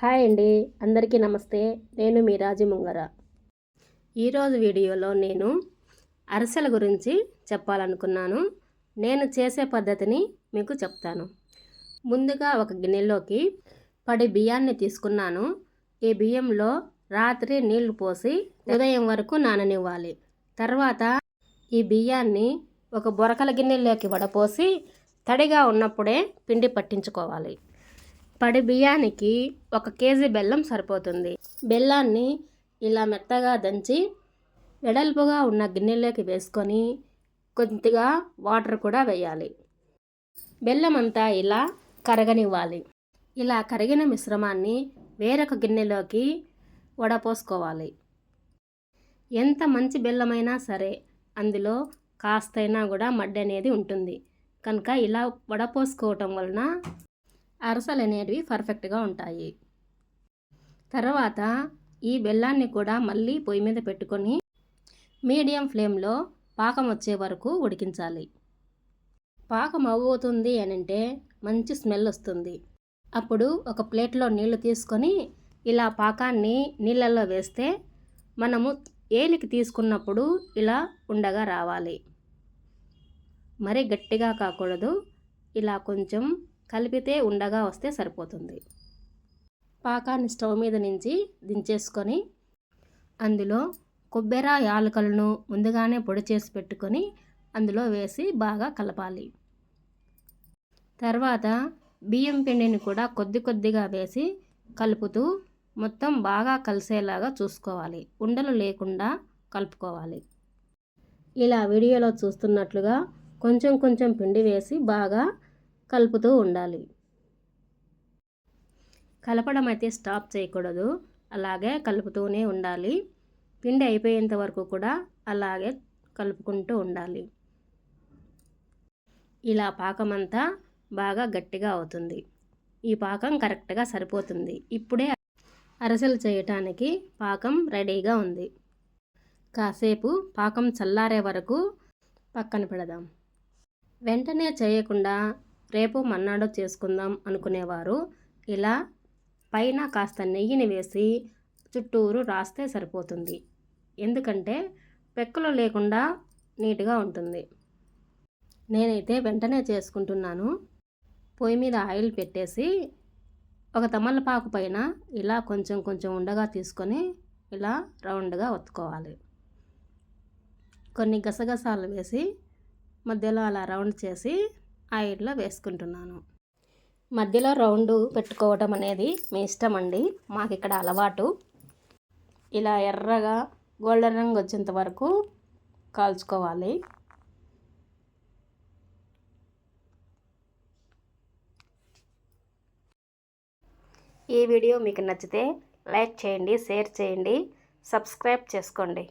Hi అండి. అందరికీ నమస్తే. నేను మీ రాజు ముంగర. ఈరోజు వీడియోలో నేను అరిసెల గురించి చెప్పాలనుకున్నాను. నేను చేసే పద్ధతిని మీకు చెప్తాను. ముందుగా ఒక గిన్నెలోకి పడి బియ్యాన్ని తీసుకున్నాను. ఈ బియ్యంలో రాత్రి నీళ్ళు పోసి ఉదయం వరకు నాననివ్వాలి. తర్వాత ఈ బియ్యాన్ని ఒక బొరకల గిన్నెలోకి వడపోసి తడిగా ఉన్నప్పుడే పిండి పట్టించుకోవాలి. పడి బియ్యానికి ఒక కేజీ బెల్లం సరిపోతుంది. బెల్లాన్ని ఇలా మెత్తగా దంచి వెడల్పుగా ఉన్న గిన్నెలోకి వేసుకొని కొద్దిగా వాటర్ కూడా వేయాలి. బెల్లం అంతా ఇలా కరగనివ్వాలి. ఇలా కరిగిన మిశ్రమాన్ని వేరొక గిన్నెలోకి వడపోసుకోవాలి. ఎంత మంచి బెల్లమైనా సరే అందులో కాస్తైనా కూడా మడ్డ అనేది ఉంటుంది. కనుక ఇలా వడపోసుకోవటం వలన అరసలు అనేటివి పర్ఫెక్ట్గా ఉంటాయి. తర్వాత ఈ బెల్లాన్ని కూడా మళ్ళీ పొయ్యి మీద పెట్టుకొని మీడియం ఫ్లేమ్లో పాకం వచ్చే వరకు ఉడికించాలి. పాకం అవ్వుతుంది అని అంటే మంచి స్మెల్ వస్తుంది. అప్పుడు ఒక ప్లేట్లో నీళ్ళు తీసుకొని ఇలా పాకాన్ని నీళ్ళల్లో వేస్తే మనము ఏలికి తీసుకున్నప్పుడు ఇలా ఉండగా రావాలి. మరి గట్టిగా కాకూడదు. ఇలా కొంచెం కలిపితే ఉండగా వస్తే సరిపోతుంది. పాకాన్ని స్టవ్ మీద నుంచి దించేసుకొని అందులో కొబ్బెర యాలకలను ముందుగానే పొడి చేసి పెట్టుకొని అందులో వేసి బాగా కలపాలి. తర్వాత బియ్యం పిండిని కూడా కొద్ది కొద్దిగా వేసి కలుపుతూ మొత్తం బాగా కలిసేలాగా చూసుకోవాలి. ఉండలు లేకుండా కలుపుకోవాలి. ఇలా వీడియోలో చూస్తున్నట్లుగా కొంచెం కొంచెం పిండి వేసి బాగా కలుపుతూ ఉండాలి. కలపడం అయితే స్టాప్ చేయకూడదు. అలాగే కలుపుతూనే ఉండాలి. పిండి అయిపోయేంత వరకు కూడా అలాగే కలుపుకుంటూ ఉండాలి. ఇలా పాకం అంతా బాగా గట్టిగా అవుతుంది. ఈ పాకం కరెక్ట్గా సరిపోతుంది. ఇప్పుడే అరసలు చేయటానికి పాకం రెడీగా ఉంది. కాసేపు పాకం చల్లారే వరకు పక్కన పెడదాం. వెంటనే చేయకుండా రేపు మన్నాడో చేసుకుందాం అనుకునేవారు. ఇలా పైన కాస్త నెయ్యిని వేసి చుట్టూరు రాస్తే సరిపోతుంది. ఎందుకంటే పెక్కలు లేకుండా నీట్గా ఉంటుంది. నేనైతే వెంటనే చేసుకుంటున్నాను. పొయ్యి మీద ఆయిల్ పెట్టేసి ఒక తమలపాకు పైన ఇలా కొంచెం కొంచెం ఉండగా తీసుకొని ఇలా రౌండ్గా ఒత్తుకోవాలి. కొన్ని గసగసాలు వేసి మధ్యలో అలా రౌండ్ చేసి ఆయిల్లో వేసుకుంటున్నాను. మధ్యలో రౌండ్ పెట్టుకోవటం అనేది మీ ఇష్టం అండి. మాకు ఇక్కడ అలవాటు. ఇలా ఎర్రగా గోల్డెన్ రంగు వచ్చేంత వరకు కాల్చుకోవాలి. ఈ వీడియో మీకు నచ్చితే లైక్ చేయండి షేర్ చేయండి సబ్స్క్రైబ్ చేసుకోండి.